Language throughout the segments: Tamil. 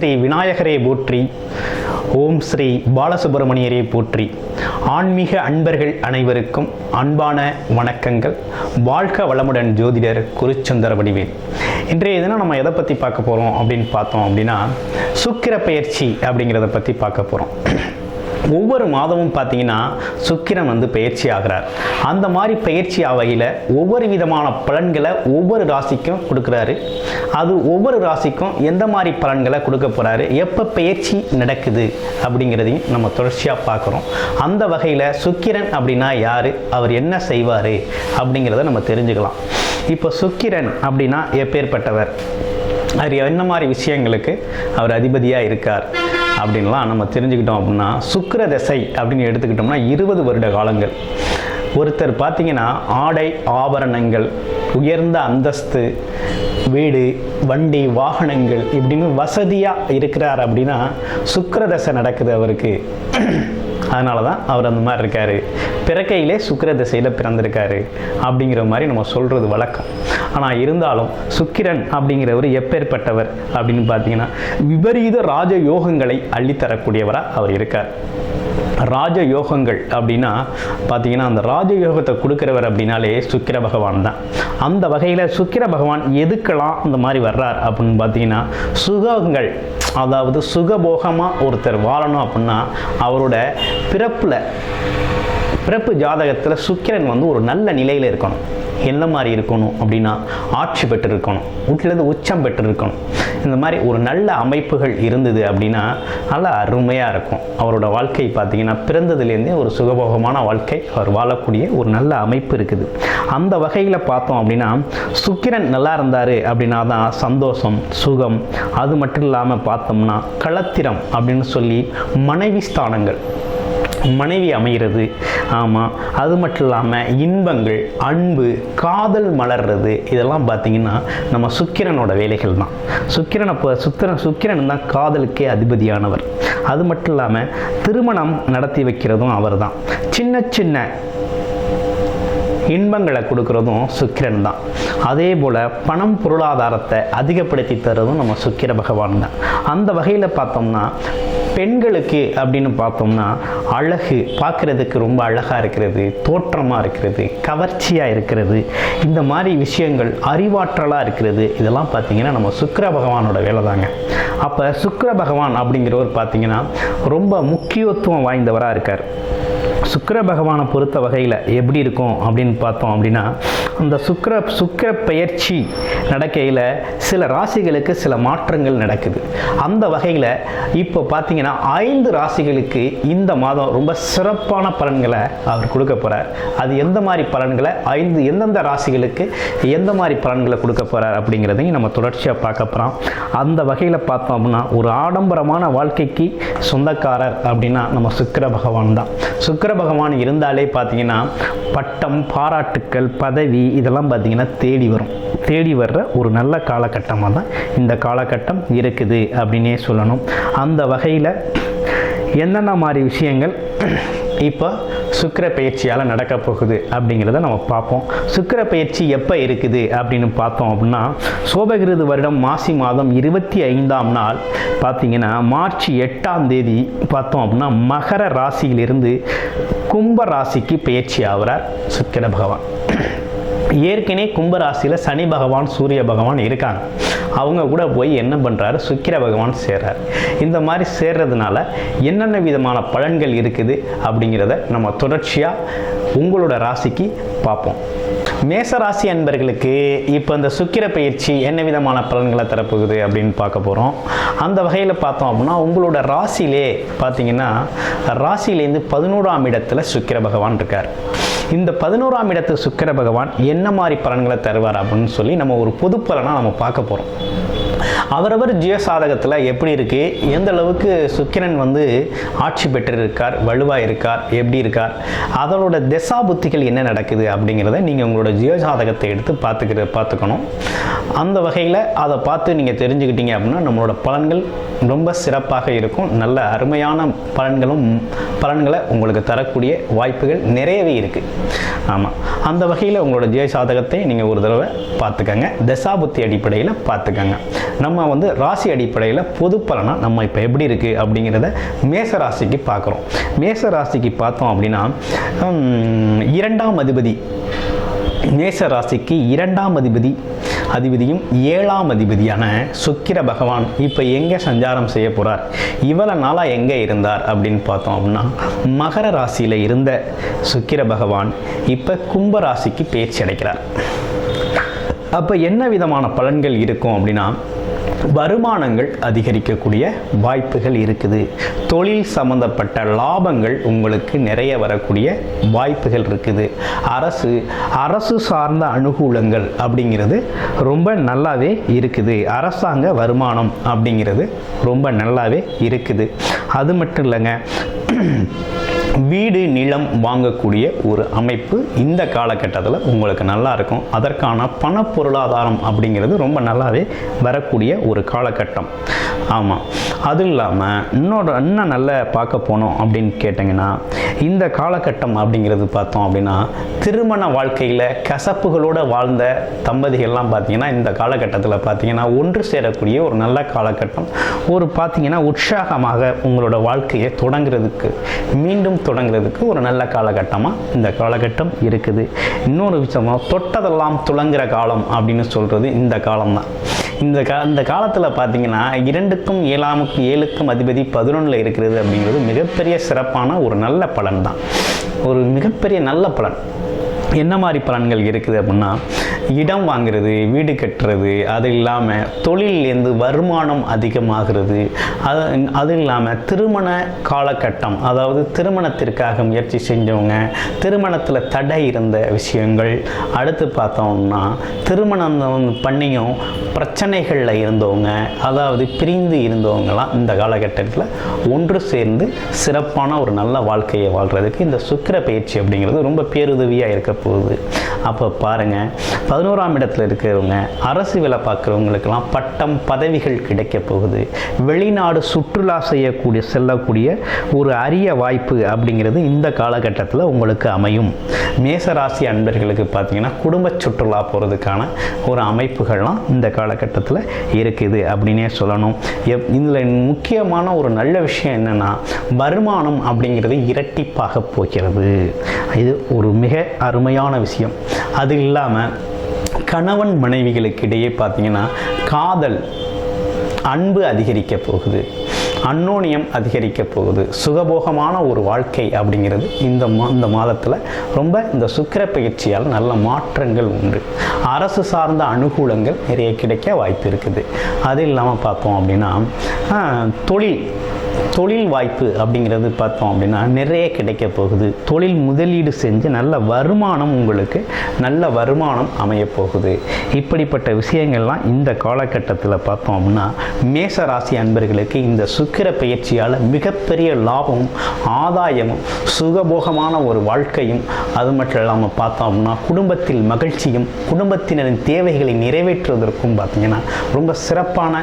ஸ்ரீ விநாயகரே போற்றி. ஓம் ஸ்ரீ பாலசுப்பிரமணியரே போற்றி. ஆன்மீக அன்பர்கள் அனைவருக்கும் அன்பான வணக்கங்கள். வாழ்க வளமுடன் ஜோதிடர் குருச்சந்தர வடிவேல். இன்றைய தினம் நம்ம எதை பற்றி பார்க்க போகிறோம் அப்படின்னு பார்த்தோம் அப்படின்னா சுக்கிர பயிற்சி அப்படிங்கிறத பற்றி பார்க்க போகிறோம் ஒவ்வொரு மாதமும் பார்த்தீங்கன்னா சுக்கிரன் வந்து பயிற்சி ஆகிறார். அந்த மாதிரி பயிற்சி ஆகையில் ஒவ்வொரு விதமான பலன்களை ஒவ்வொரு ராசிக்கும் கொடுக்குறாரு. அது ஒவ்வொரு ராசிக்கும் எந்த மாதிரி பலன்களை கொடுக்க போகிறாரு எப்போ பயிற்சி நடக்குது? அப்படிங்கிறதையும் நம்ம தொடர்ச்சியாக பார்க்குறோம். அந்த வகையில் சுக்கிரன் அப்படின்னா யார்? அவர் என்ன செய்வார்? அப்படிங்கிறத நம்ம தெரிஞ்சுக்கலாம். இப்போ சுக்கிரன் அப்படின்னா எப்பேற்பட்டவர் அவர் என்ன மாதிரி விஷயங்களுக்கு அவர் அதிபதியாக இருக்கார்? அப்படின்லாம் நம்ம தெரிஞ்சுக்கிட்டோம் அப்படின்னா சுக்கர தசை அப்படின்னு எடுத்துக்கிட்டோம்னா இருபது வருட காலங்கள். ஒருத்தர் பார்த்தீங்கன்னா ஆடை ஆபரணங்கள் உயர்ந்த அந்தஸ்து வீடு வண்டி வாகனங்கள் இப்படின்னு வசதியாக இருக்கிறார் அப்படின்னா சுக்கரதசை நடக்குது அவருக்கு. அதனால தான் அவர் அந்த மாதிரி இருக்கார். பிறக்கையிலே சுக்கிர திசையில் பிறந்திருக்காரு. அப்படிங்கிற மாதிரி நம்ம சொல்கிறது வழக்கம். ஆனால் இருந்தாலும் சுக்கிரன் அப்படிங்கிறவர் எப்பேற்பட்டவர் அப்படின்னு பார்த்தீங்கன்னா விபரீத ராஜ யோகங்களை அள்ளித்தரக்கூடியவராக அவர் இருக்கார். ராஜ யோகங்கள் அப்படின்னா பார்த்தீங்கன்னா அந்த ராஜ யோகத்தை கொடுக்குறவர் அப்படின்னாலே சுக்கிர பகவான் தான். அந்த வகையில் சுக்கிர பகவான் எதுக்கெல்லாம் இந்த மாதிரி வர்றார் அப்படின்னு பார்த்தீங்கன்னா சுகங்கள் அதாவது சுகபோகமாக ஒருத்தர் வாழணும் அப்படின்னா அவரோட பிறப்பில் பிறப்பு ஜாதகத்தில் சுக்கிரன் வந்து ஒரு நல்ல நிலையில் இருக்கணும். எந்த மாதிரி இருக்கணும் அப்படின்னா ஆட்சி பெற்று இருக்கணும் வீட்டிலேருந்து உச்சம் பெற்று இருக்கணும் இந்த மாதிரி ஒரு நல்ல அமைப்புகள் இருந்தது அப்படின்னா நல்லா அருமையாக இருக்கும். அவரோட வாழ்க்கை பார்த்திங்கன்னா பிறந்ததுலேருந்தே ஒரு சுகபோகமான வாழ்க்கை அவர் வாழக்கூடிய ஒரு நல்ல அமைப்பு இருக்குது. அந்த வகையில் பார்த்தோம் அப்படின்னா சுக்கிரன் நல்லா இருந்தார் அப்படின்னா தான் சந்தோஷம் சுகம். அது மட்டும் இல்லாமல் பார்த்தோம்னா களத்திரம் அப்படின்னு சொல்லி மனைவி ஸ்தானங்கள். மனைவி அமைகிறது. ஆமாம் அது மட்டும் இல்லாமல் இன்பங்கள் அன்பு காதல் மலர்றது இதெல்லாம் பார்த்திங்கன்னா நம்ம சுக்கிரனோட வேலைகள் தான். சுக்கிரனை இப்போ சுத்திரன் சுக்கிரன் தான் காதலுக்கே அதிபதியானவர். அது மட்டும் இல்லாமல் திருமணம் நடத்தி வைக்கிறதும் அவர் தான். சின்ன சின்ன இன்பங்களை கொடுக்குறதும் சுக்கிரன் தான். அதே போல் பணம் பொருளாதாரத்தை அதிகப்படுத்தி தரதும் நம்ம சுக்கிர பகவான் தான். அந்த வகையில் பார்த்தோம்னா பெண்களுக்கு அப்படின்னு பார்த்தோம்னா அழகு பார்க்குறதுக்கு ரொம்ப அழகாக இருக்கிறது தோற்றமாக இருக்கிறது கவர்ச்சியாக இருக்கிறது. இந்த மாதிரி விஷயங்கள் அறிவாற்றலாக இருக்கிறது. இதெல்லாம் பார்த்திங்கன்னா நம்ம சுக்கிர பகவானோட வேலை தாங்க அப்போ சுக்கர பகவான் அப்படிங்கிறவர் பார்த்திங்கன்னா ரொம்ப முக்கியத்துவம் வாய்ந்தவராக இருக்கார். சுக்கர பகவானை பொறுத்த வகையில் எப்படி இருக்கும் அப்படின்னு பார்த்தோம் அப்படின்னா அந்த சுக்கிர சுக்கிர பயிற்சி நடக்கையில் சில ராசிகளுக்கு சில மாற்றங்கள் நடக்குது. அந்த வகையில் இப்போ பார்த்தீங்கன்னா ஐந்து ராசிகளுக்கு இந்த மாதம் ரொம்ப சிறப்பான பலன்களை அவர் கொடுக்க போகிறார் அது எந்த மாதிரி பலன்களை? ஐந்து எந்தெந்த ராசிகளுக்கு எந்த மாதிரி பலன்களை கொடுக்க போகிறார் அப்படிங்கிறதையும் நம்ம தொடர்ச்சியாக பார்க்க போகிறோம் அந்த வகையில் பார்த்தோம் அப்படின்னா ஒரு ஆடம்பரமான வாழ்க்கைக்கு சொந்தக்காரர் அப்படின்னா நம்ம சுக்கிர பகவான் தான். சுக்கிர பகவான் இருந்தாலே பார்த்தீங்கன்னா பட்டம் பாராட்டுக்கள் பதவி இதெல்லாம் பார்த்தீங்கன்னா தேடி வரும். தேடி வர்ற ஒரு நல்ல காலகட்டமாக தான் இந்த காலகட்டம் இருக்குது அப்படின்னே சொல்லணும். அந்த வகையில் என்னென்ன மாதிரி விஷயங்கள் இப்போ சுக்கிர பயிற்சியால் நடக்க போகுது அப்படிங்கிறத நம்ம பார்ப்போம். சுக்கிர பயிற்சி எப்போ இருக்குது அப்படின்னு பார்த்தோம் அப்படின்னா சோபகிருது வருடம் மாசி மாதம் இருபத்தி ஐந்தாம் நாள் பார்த்தீங்கன்னா மார்ச் எட்டாம் தேதி பார்த்தோம் அப்படின்னா மகர ராசியிலிருந்து கும்ப ராசிக்கு பயிற்சி ஆகிறார் சுக்கிர பகவான். ஏற்கனவே கும்பராசியில் சனி பகவான் சூரிய பகவான் இருக்காங்க. அவங்க கூட போய் என்ன பண்ணுறாரு சுக்கிர பகவான் சேர்றார். இந்த மாதிரி சேர்றதுனால என்னென்ன விதமான பலன்கள் இருக்குது அப்படிங்கிறத நம்ம தொடர்ச்சியாக உங்களோட ராசிக்கு பார்ப்போம். மேச ராசி அன்பர்களுக்கு இப்போ இந்த சுக்கிர பயிற்சி என்ன விதமான பலன்களை தரப்போகுது அப்படின்னு பார்க்க போகிறோம் அந்த வகையில் பார்த்தோம் அப்படின்னா உங்களோட ராசியிலே பார்த்தீங்கன்னா ராசியிலேருந்து பதினோராம் இடத்துல சுக்கிர பகவான் இருக்கார். இந்த பதினோராம் இடத்து சுக்கிர பகவான் என்ன மாதிரி பலன்களை தருவார் அப்படின்னு சொல்லி நம்ம ஒரு பொது பலனாக நம்ம பார்க்க போகிறோம் அவரவர் ஜிய சாதகத்தில் எப்படி இருக்குது எந்த அளவுக்கு சுக்கிரன் வந்து ஆட்சி பெற்றிருக்கார் வலுவாக இருக்கார் எப்படி இருக்கார்? அதனோட திசா புத்திகள் என்ன நடக்குது அப்படிங்கிறத நீங்கள் உங்களோட ஜிய சாதகத்தை எடுத்து பார்த்துக்கிற பார்த்துக்கணும். அந்த வகையில் அதை பார்த்து நீங்கள் தெரிஞ்சுக்கிட்டீங்க அப்படின்னா நம்மளோட பலன்கள் ரொம்ப சிறப்பாக இருக்கும். நல்ல அருமையான பலன்களும் பலன்களை உங்களுக்கு தரக்கூடிய வாய்ப்புகள் நிறையவே இருக்குது ஆமாம் அந்த வகையில் உங்களோட ஜெய சாதகத்தை நீங்கள் ஒரு தடவை பார்த்துக்கங்க. தசாபுத்தி அடிப்படையில் பார்த்துக்கங்க. நம்ம வந்து ராசி அடிப்படையில் பொது பலனாக நம்ம இப்போ எப்படி இருக்குது அப்படிங்கிறத மேச ராசிக்கு பார்க்குறோம். மேச ராசிக்கு பார்த்தோம் அப்படின்னா இரண்டாம் அதிபதி. மேச ராசிக்கு இரண்டாம் அதிபதி அதிபதியும் ஏழாம் அதிபதியான சுக்கிர பகவான் இப்போ எங்கே சஞ்சாரம் செய்ய போகிறார் இவ்வளவு நாளாக எங்கே இருந்தார் அப்படின்னு பார்த்தோம் அப்படின்னா மகர ராசியில் இருந்த சுக்கிர பகவான் இப்போ கும்ப ராசிக்கு பேச்சு அடைக்கிறார். அப்போ என்ன விதமான பலன்கள் இருக்கும் அப்படின்னா வருமானங்கள் அதிகரிக்கக்கூடிய வாய்ப்புகள் இருக்குது. தொழில் சம்பந்தப்பட்ட லாபங்கள் உங்களுக்கு நிறைய வரக்கூடிய வாய்ப்புகள் இருக்குது. அரசு அரசு சார்ந்த அனுகூலங்கள் அப்படிங்கிறது ரொம்ப நல்லாவே இருக்குது. அரசாங்க வருமானம் அப்படிங்கிறது ரொம்ப நல்லாவே இருக்குது. அது மட்டும் இல்லைங்க வீடு நிலம் வாங்கக்கூடிய ஒரு அமைப்பு இந்த காலகட்டத்தில் உங்களுக்கு நல்லா இருக்கும். அதற்கான பண பொருளாதாரம் அப்படிங்கிறது ரொம்ப நல்லாவே வரக்கூடிய ஒரு காலகட்டம். ஆமாம் அதுவும் இல்லாமல் இன்னொரு இன்னும் நல்ல பார்க்க போனோம் அப்படின்னு கேட்டிங்கன்னா இந்த காலகட்டம் அப்படிங்கிறது பார்த்தோம் அப்படின்னா திருமண வாழ்க்கையில் கசப்புகளோடு வாழ்ந்த தம்பதிகள்லாம் பார்த்தீங்கன்னா இந்த காலகட்டத்தில் பார்த்தீங்கன்னா ஒன்று சேரக்கூடிய ஒரு நல்ல காலகட்டம். ஒரு பார்த்தீங்கன்னா உற்சாகமாக உங்களோட வாழ்க்கையை தொடங்குறதுக்கு மீண்டும் தொடங்குறதுக்கு ஒரு நல்ல காலகட்டமாக இந்த காலகட்டம் இருக்குது. இன்னொரு விஷயமாக தொட்டதெல்லாம் துளங்குற காலம் அப்படின்னு சொல்கிறது இந்த காலம்தான். இந்த கா இந்த காலத்தில் பார்த்தீங்கன்னா இரண்டுக்கும் ஏழாமுக்கும் ஏழுக்கும் அதிபதி பதினொன்றில் இருக்கிறது அப்படிங்கிறது மிகப்பெரிய சிறப்பான ஒரு நல்ல பலன் தான். ஒரு மிகப்பெரிய நல்ல பலன். என்ன மாதிரி பலன்கள் இருக்குது அப்படின்னா இடம் வாங்குறது வீடு கட்டுறது அது இல்லாமல் தொழிலேருந்து வருமானம் அதிகமாகிறது அது அது இல்லாமல் திருமண காலகட்டம் அதாவது திருமணத்திற்காக முயற்சி செஞ்சவங்க திருமணத்தில் தடை இருந்த விஷயங்கள் அடுத்து பார்த்தோம்னா திருமணம் பண்ணியும் பிரச்சனைகளில் இருந்தவங்க அதாவது பிரிந்து இருந்தவங்களாம் இந்த காலகட்டத்தில் ஒன்று சேர்ந்து சிறப்பான ஒரு நல்ல வாழ்க்கையை வாழ்கிறதுக்கு இந்த சுக்கிர பயிற்சி அப்படிங்கிறது ரொம்ப பேருதவியாக இருக்க போகுது. அப்போ பாருங்கள் பதினோராம் இடத்துல இருக்கிறவங்க அரசு வேலை பார்க்குறவங்களுக்கெல்லாம் பட்டம் பதவிகள் கிடைக்க போகுது. வெளிநாடு சுற்றுலா செய்யக்கூடிய செல்லக்கூடிய ஒரு அரிய வாய்ப்பு அப்படிங்கிறது இந்த காலகட்டத்தில் உங்களுக்கு அமையும். மேசராசி அன்பர்களுக்கு பார்த்தீங்கன்னா குடும்ப சுற்றுலா போகிறதுக்கான ஒரு அமைப்புகள்லாம் இந்த காலகட்டத்தில் இருக்குது அப்படின்னே சொல்லணும். எப் இதில் முக்கியமான ஒரு நல்ல விஷயம் என்னென்னா வருமானம் அப்படிங்கிறது இரட்டிப்பாக போகிறது. இது ஒரு மிக அருமை அருமையான விஷயம். அது இல்லாமல் கணவன் மனைவிகளுக்கு இடையே பார்த்தீங்கன்னா காதல் அன்பு அதிகரிக்க போகுது. அன்னோனியம் அதிகரிக்க போகுது. சுகபோகமான ஒரு வாழ்க்கை அப்படிங்கிறது இந்த மா இந்த மாதத்தில் ரொம்ப இந்த சுக்கிர பயிற்சியால் நல்ல மாற்றங்கள் உண்டு. அரசு சார்ந்த அனுகூலங்கள் நிறைய கிடைக்க வாய்ப்பு இருக்குது. அது இல்லாமல் பார்த்தோம் அப்படின்னா தொழில். தொழில் வாய்ப்பு அப்படிங்கிறது பார்த்தோம் அப்படின்னா நிறைய கிடைக்க போகுது. தொழில் முதலீடு செஞ்சு நல்ல வருமானம் உங்களுக்கு நல்ல வருமானம் அமைய போகுது. இப்படிப்பட்ட விஷயங்கள்லாம் இந்த காலகட்டத்தில் பார்த்தோம் அப்படின்னா மேச ராசி அன்பர்களுக்கு இந்த சுக்கிர பயிற்சியால் மிகப்பெரிய லாபமும் ஆதாயமும் சுகபோகமான ஒரு வாழ்க்கையும் அது மட்டும் இல்லாமல் பார்த்தோம் அப்படின்னா குடும்பத்தில் மகிழ்ச்சியும் குடும்பத்தினரின் தேவைகளை நிறைவேற்றுவதற்கும் பார்த்தீங்கன்னா ரொம்ப சிறப்பான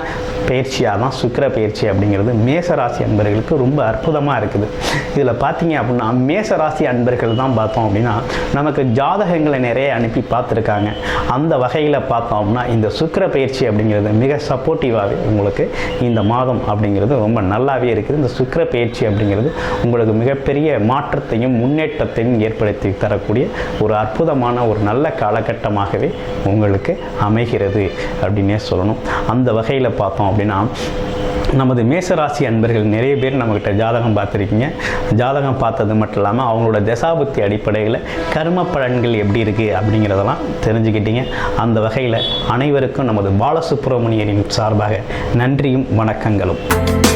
பயிற்சியாக தான் சுக்கிர பயிற்சி அப்படிங்கிறது மேசராசி அன்பர்களுக்கு ரொம்ப அற்புதமாக இருக்குது. இதில் பார்த்தீங்க அப்படின்னா மேச ராசி அன்பர்கள் தான் பார்த்தோம் அப்படின்னா நமக்கு ஜாதகங்களை நிறைய அனுப்பி பார்த்துருக்காங்க அந்த வகையில் பார்த்தோம் அப்படின்னா இந்த சுக்கிர பயிற்சி அப்படிங்கிறது மிக சப்போர்ட்டிவாகவே உங்களுக்கு இந்த மாதம் அப்படிங்கிறது ரொம்ப நல்லாவே இருக்குது. இந்த சுக்கர பயிற்சி அப்படிங்கிறது உங்களுக்கு மிகப்பெரிய மாற்றத்தையும் முன்னேற்றத்தையும் ஏற்படுத்தி தரக்கூடிய ஒரு அற்புதமான ஒரு நல்ல காலகட்டமாகவே உங்களுக்கு அமைகிறது அப்படின்னே சொல்லணும். அந்த வகையில் பார்த்தோம் அப்படின்னா நமது மேசராசி அன்பர்கள் நிறைய பேர் நம்மக்கிட்ட ஜாதகம் பார்த்துருக்கீங்க. ஜாதகம் பார்த்தது மட்டும் இல்லாமல் அவங்களோட தசாபுத்தி அடிப்படையில் கர்ம பலன்கள் எப்படி இருக்குது அப்படிங்கிறதெல்லாம் தெரிஞ்சுக்கிட்டீங்க. அந்த வகையில் அனைவருக்கும் நமது பாலசுப்ரமணியனின் சார்பாக நன்றியும் வணக்கங்களும்.